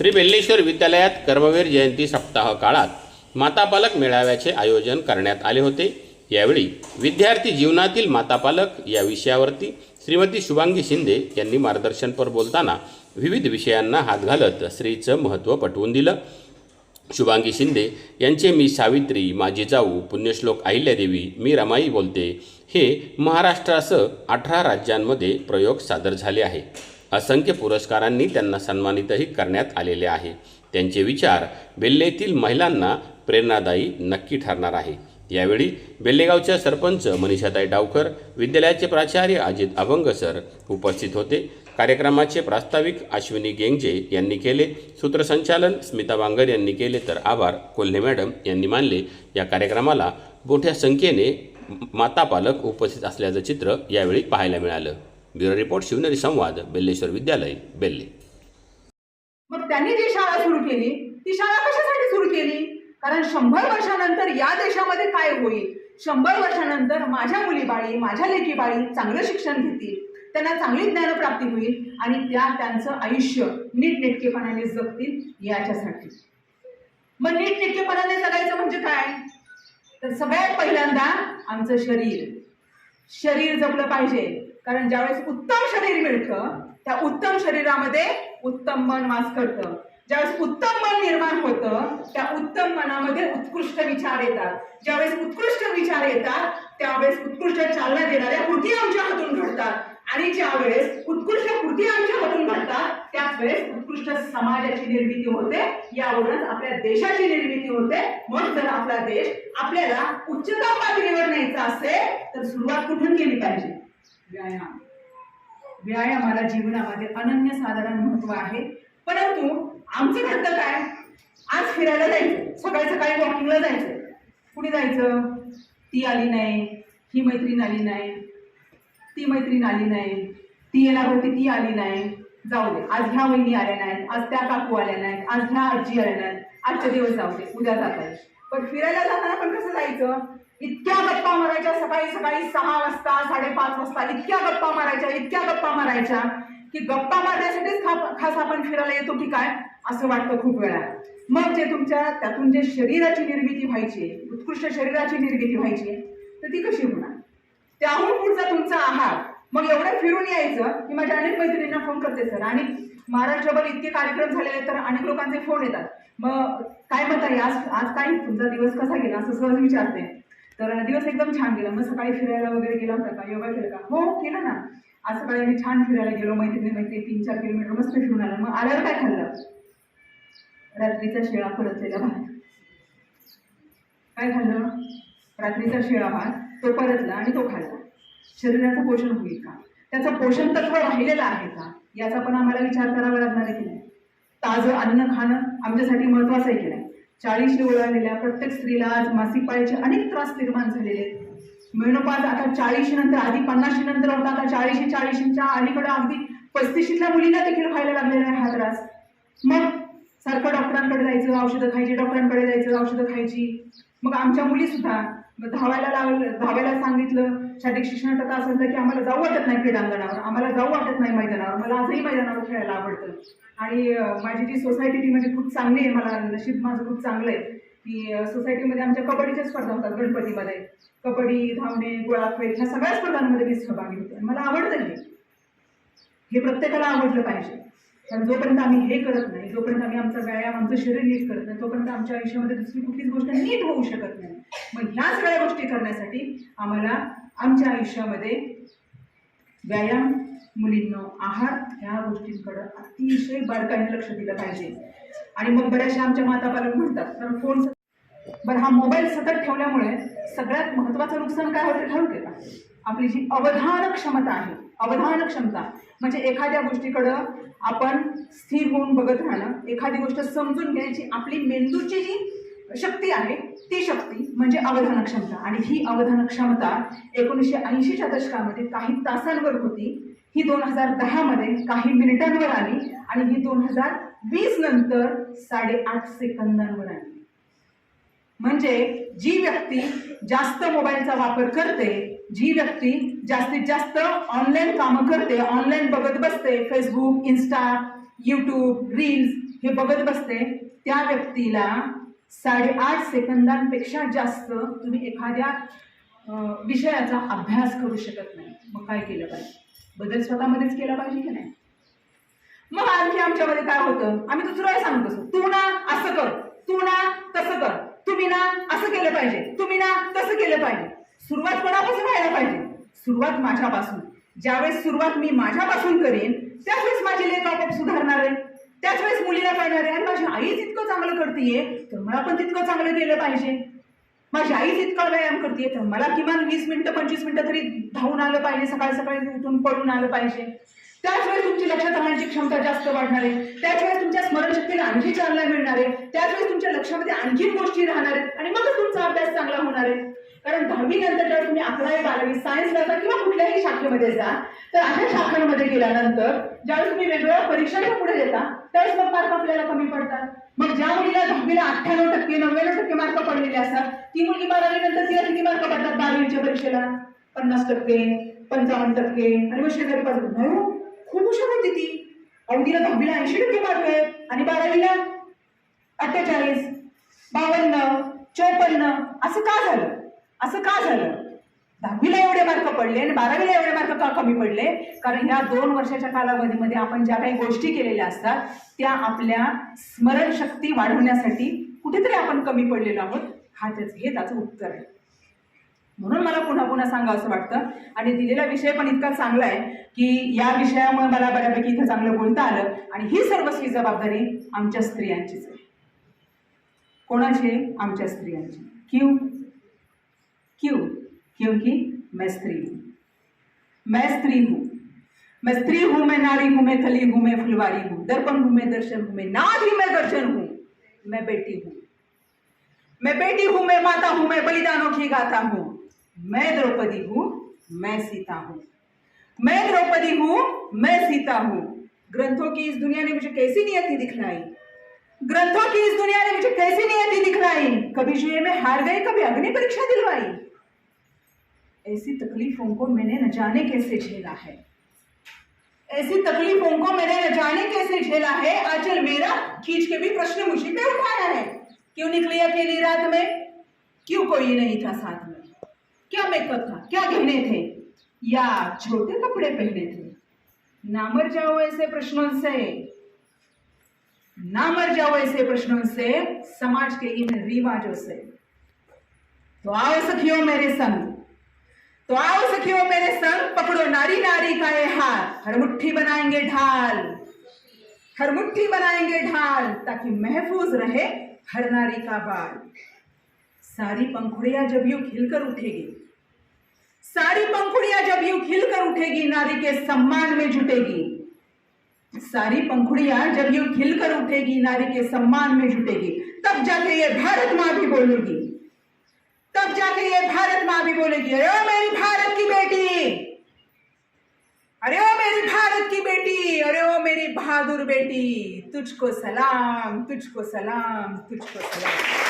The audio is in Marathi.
श्री बेल्लेश्वर विद्यालयात कर्मवीर जयंती सप्ताह काळात मातापालक मेळाव्याचे आयोजन करण्यात आले होते. यावेळी विद्यार्थी जीवनातील मातापालक या विषयावरती श्रीमती शुभांगी शिंदे यांनी मार्गदर्शनपर बोलताना विविध विषयांना हात घालत स्त्रीचं महत्त्व पटवून दिलं. शुभांगी शिंदे यांचे मी सावित्री माझी जाऊ पुण्यश्लोक अहिल्यादेवी मी रमाई बोलते हे महाराष्ट्रासह अठरा राज्यांमध्ये प्रयोग सादर झाले आहे. असंख्य पुरस्कारांनी त्यांना सन्मानितही करण्यात आलेले आहे. त्यांचे विचार बेल्लेतील महिलांना प्रेरणादायी नक्की ठरणार आहे. यावेळी बेल्लेगावच्या सरपंच मनीषाताई डावकर विद्यालयाचे प्राचार्य अजित अभंग सर उपस्थित होते. कार्यक्रमाचे प्रास्ताविक अश्विनी गेंगजे यांनी केले. सूत्रसंचालन स्मिता बांगर यांनी केले तर आभार. कोल्हे मॅडम यांनी मानले. या कार्यक्रमाला मोठ्या संख्येने माता पालक उपस्थित असल्याचं चित्र यावेळी पाहायला मिळालं. ब्युरो रिपोर्ट शिवनेरी संवाद बेल्लेश्वर विद्यालय बेल्ले. मग त्यांनी जी शाळा सुरू केली ती शाळा कशासाठी सुरू केली? कारण शंभर वर्षानंतर या देशामध्ये काय होईल? शंभर वर्षानंतर माझ्या मुली बाळी माझ्या लेकी बाळी चांगलं शिक्षण घेतील त्यांना चांगली ज्ञानप्राप्ती होईल आणि त्या त्यांचं आयुष्य नीटनेटकेपणाने जगतील याच्यासाठी. मग नीटनेटकेपणाने जगायचं म्हणजे काय? तर सगळ्यात पहिल्यांदा आमचं शरीर. शरीर जपलं पाहिजे. कारण ज्यावेळेस उत्तम शरीर मिळतं त्या उत्तम शरीरामध्ये उत्तम मन वास करतं. ज्यावेळेस उत्तम मन निर्माण होतं त्या उत्तम मनामध्ये उत्कृष्ट विचार येतात. ज्यावेळेस उत्कृष्ट विचार येतात त्यावेळेस उत्कृष्ट चालना देणाऱ्या कृती आमच्या हातून घडतात. आणि ज्यावेळेस उत्कृष्ट कृती आमच्या हातून घडतात त्याच वेळेस उत्कृष्ट समाजाची निर्मिती होते. यावरूनच आपल्या देशाची निर्मिती होते. मग जर आपला देश आपल्याला उच्चतम पातळीवर न्यायचा असेल तर सुरुवात कुठून केली पाहिजे? व्यायाम. व्यायामाला जीवनामध्ये. अनन्य साधारण महत्त्व आहे. परंतु आमचं घडतं काय? आज फिरायला जायचं. सकाळी सकाळी वॉकिंगला जायचं. कुठे जायचं? ती आली नाही. ही मैत्रीण आली नाही. ती मैत्रीण आली नाही. ती येणार होती ती आली नाही. जाऊ दे. आज ह्या वहिनी आल्या नाहीत. आज त्या काकू आल्या नाहीत. आज ह्या आजी आल्या नाहीत. आजचे दिवस जाऊ दे. उद्या जात आहे पण फिरायला जाताना पण कसं जायचं? इतक्या गप्पा मारायच्या सकाळी सकाळी सहा वाजता साडेपाच वाजता इतक्या गप्पा मारायच्या इतक्या गप्पा मारायच्या की गप्पा मारण्यासाठीच खा- खास आपण फिरायला येतो की काय? असं वाटतं खूप वेळा. मग जे तुमच्या त्यातून जे शरीराची निर्मिती व्हायची उत्कृष्ट शरीराची निर्मिती व्हायची तर ती कशी होणार? त्याहून पुढचा तुमचा आहार. मग एवढं फिरून यायचं की माझ्या अनेक मैत्रिणींना फोन करते सर आणि महाराष्ट्रभर इतके कार्यक्रम झालेले तर अनेक लोकांचे फोन येतात. मग काय म्हणता आज आज काय? तुमचा दिवस कसा गेला? असं सहज विचारते. तर दिवस एकदम छान गेला. मग सकाळी फिरायला वगैरे गेला होता का? योगा केला का? हो केलं ना. आज सकाळी मी छान फिरायला गेलो. मैत्रिणी मैत्री तीन चार किलोमीटर मस्त फिरून आलं. मग आल्यावर काय खाल्लं? रात्रीचा शेळा परतलेला भात. काय खाल्लं? रात्रीचा शेळा भात. तो परतला आणि तो खाल्ला. शरीराचं पोषण होईल का? त्याचं पोषण तत्व राहिलेलं आहे का? याचा पण आम्हाला विचार करावा लागणार आहे की नाही? ताजं अन्न खाणं आमच्यासाठी महत्वाचं आहे की नाही? चाळीशी ओलांडलेल्या प्रत्येक स्त्रीला आज मासिक पाळीचे अनेक त्रास निर्माण झालेले आहेत. मेनोपाज आता चाळीशी नंतर आधी पन्नाशी नंतर होता आता चाळीशी चाळीशीच्या अलीकडे अगदी पस्तीशीतल्या मुलींना देखील व्हायला लागलेला आहे हा त्रास. मग सारखं डॉक्टरांकडे जायचं औषधं खायची डॉक्टरांकडे जायचं औषधं खायची. मग आमच्या मुली सुद्धा मग धावायला लावलं धावायला सांगितलं शारीरिक शिक्षणात असं असलं की आम्हाला जाऊ वाटत नाही क्रीडांगणावर आम्हाला जाऊ वाटत नाही मैदानावर मला आजही मैदानावर खेळायला आवडतं. आणि माझी जी सोसायटी ती म्हणजे खूप चांगली आहे मला नशीब माझं खूप चांगलं आहे की सोसायटीमध्ये आमच्या कबड्डीच्या स्पर्धा होतात गणपतीमध्ये. कबड्डी धावणे गोळाफेक ह्या सगळ्या स्पर्धांमध्ये मी सहभागी होते. आणि मला आवडतं हे. हे प्रत्येकाला आवडलं पाहिजे. कारण जोपर्यंत आम्ही हे करत नाही जोपर्यंत आम्ही आमचा व्यायाम आमचं शरीर नीट करत नाही तोपर्यंत आमच्या आयुष्यामध्ये दुसरी कुठलीच गोष्ट नीट होऊ शकत नाही. मग ह्या सगळ्या गोष्टी करण्यासाठी आम्हाला आमच्या आयुष्यामध्ये व्यायाम मुलींनो आहार ह्या गोष्टींकडं अतिशय बारकाईने लक्ष दिलं पाहिजे. आणि मग बऱ्याचशा आमच्या माता पालक म्हणतात कारण फोन बरं हा मोबाईल सतत ठेवल्यामुळे सगळ्यात महत्त्वाचं नुकसान काय होतं ठरवते का? आपली जी अवधान क्षमता आहे अवधान क्षमता म्हणजे एखाद्या गोष्टीकडं आपण स्थिर होऊन बघत राहणं एखादी गोष्ट समजून घ्यायची आपली मेंदूची जी शक्ती आहे ती शक्ती म्हणजे अवधान क्षमता आणि ही अवधान क्षमता एकोणीसशे ऐंशीच्या दशकामध्ये काही तासांवर होती. ही दोन हजार दहामध्ये काही मिनिटांवर आली आणि ही दोन हजार वीस नंतर साडेआठ सेकंदांवर आली. म्हणजे जी व्यक्ती जास्त मोबाईलचा वापर करते जी व्यक्ती जास्तीत जास्त ऑनलाईन कामं करते ऑनलाईन बघत बसते फेसबुक इन्स्टा यूट्यूब रील्स हे बघत बसते त्या व्यक्तीला साडेआठ सेकंदांपेक्षा जास्त तुम्ही एखाद्या विषयाचा अभ्यास करू शकत नाही. मग काय केलं पाहिजे? बदल स्वतःमध्येच केला पाहिजे की नाही? मग आणखी आमच्यामध्ये काय होतं? आम्ही दुसरं सांगत असतो तू ना असं कर. तू ना तसं कर. तुम्ही ना असं केलं पाहिजे. तुम्ही ना तसं केलं पाहिजे. सुरुवात कोणापासून व्हायला पाहिजे? सुरुवात माझ्यापासून. ज्यावेळेस सुरुवात मी माझ्यापासून करेन त्यावेळेस माझे माझी लेख आपोआप सुधारणार आहे. त्याच वेळेस मुलीला काय आहे आणि माझी आईच इतकं चांगलं करतेय तर मला पण तितकं चांगलं केलं पाहिजे. माझी आईच इतका व्यायाम करते तर मला किमान वीस मिनिटं पंचवीस मिनिटं तरी धावून आलं पाहिजे सकाळी सकाळी उठून पडून आलं पाहिजे. त्याच वेळेस तुमची लक्षात राहण्याची क्षमता जास्त वाढणार आहे. त्याच वेळेस तुमच्या स्मरणशक्तीला आणखी चालना मिळणार आहे. त्याच वेळेस तुमच्या लक्षामध्ये आणखी गोष्टी राहणार आहेत. आणि मगच तुमचा अभ्यास चांगला होणार आहे. कारण दहावी नंतर जेव्हा तुम्ही अकरावी बारावी सायन्सला जा किंवा कुठल्याही शाखेमध्ये जा तर अशा शाखांमध्ये गेल्यानंतर ज्यावेळेस तुम्ही वेगवेगळ्या परीक्षांच्या पुढे देता त्यावेळेस मग मार्क आपल्याला कमी पडतात. मग ज्या मुलीला दहावीला अठ्ठ्याण्णव टक्के नव्याण्णव टक्के मार्क पडलेले असतात ती मुलगी बारावी नंतर तिला किती मार्क पडतात बारावीच्या परीक्षेला. पन्नास टक्के पंचावन्न टक्के आणि मग शेजारी पाच हो, खूप हुशार होती ती. अहो तिला दहावीला ऐंशी टक्के मार्क आहेत आणि बारावीला अठ्ठेचाळीस बावन्न चौपन्न असं का झालं? असं का झालं? दहावीला एवढे मार्क पडले आणि बारावीला एवढे मार्क का कमी पडले? कारण ह्या दोन वर्षाच्या कालावधीमध्ये आपण ज्या काही गोष्टी केलेल्या असतात त्या आपल्या स्मरणशक्ती वाढवण्यासाठी कुठेतरी आपण कमी पडलेलो आहोत. हा त्याच हे त्याचं उत्तर आहे. म्हणून मला पुन्हा पुन्हा सांगा असं वाटतं. आणि दिलेला विषय पण इतका चांगला आहे की या विषयामुळे मला बऱ्यापैकी इथं चांगलं बोलता आलं. आणि ही सर्वस्वी जबाबदारी आमच्या स्त्रियांचीच आहे. कोणाची? आमच्या स्त्रियांची. क्यू? क्योंकि मैं स्त्री हूँ। मैं स्त्री हूँ। मैं स्त्री हूँ, मैं नारी हूँ, मैं कली हूँ, मैं फुलवारी हूँ, दर्पण हूँ, मैं दर्शन हूँ, मैं नाद ही मैं दर्शन हूँ। मैं बेटी हूँ। मैं बेटी हूँ, मैं माता हूँ, मैं बलिदानों की गाता हूँ। मैं द्रौपदी हूँ, मैं सीता हूँ। मैं द्रौपदी हूँ, मैं सीता हूँ। ग्रंथों की इस दुनिया ने मुझे कैसी नियति दिखलाई? ग्रंथों की इस दुनिया ने मुझे कैसी नियति दिखलाई? कभी जुए में हार गए कभी अग्नि परीक्षा दिलवाई? ऐसी तकलीफों को मैंने न जाने कैसे झेला है? ऐसी तकलीफों को मैंने न जाने कैसे झेला है? आचल मेरा खींच के भी प्रश्न मुझे पे उठाया है। क्यों निकली अकेली रात में? क्यों कोई नहीं था साथ में? क्या मेकअप था? क्या गहने थे? या छोटे कपड़े पहने थे? ना मर जाओ ऐसे प्रश्नों से। ना मर जाओ ऐसे प्रश्नों से समाज के इन रिवाजों से। तो आओ सखियों मेरे संग। तो आओ सखियों, मेरे संग पकड़ो नारी नारी का ये हाथ हर मुट्ठी बनाएँगे ढाल। हर मुट्ठी बनाएँगे ढाल, ताकि महफूज रहे हर नारी का बाल। सारी पंखुड़ियाँ जब यूँ खिलकर उठेगी, सारी पंखुड़ियाँ जब यूँ खिलकर उठेगी, नारी के सम्मान में जुटेगी। सारी पंखुड़ियाँ जब यूँ खिलकर उठेगी, नारी के सम्मान में जुटेगी, तब जाके ये भारत माँ भी बोलेगी। तब जाके ये भारत माँ भी बोलेगी, अरे ओ मेरी भारत की बेटी! अरे ओ मेरी भारत की बेटी! अरे ओ मेरी बहादुर बेटी! तुझको सलाम तुझको सलाम तुझको सलाम।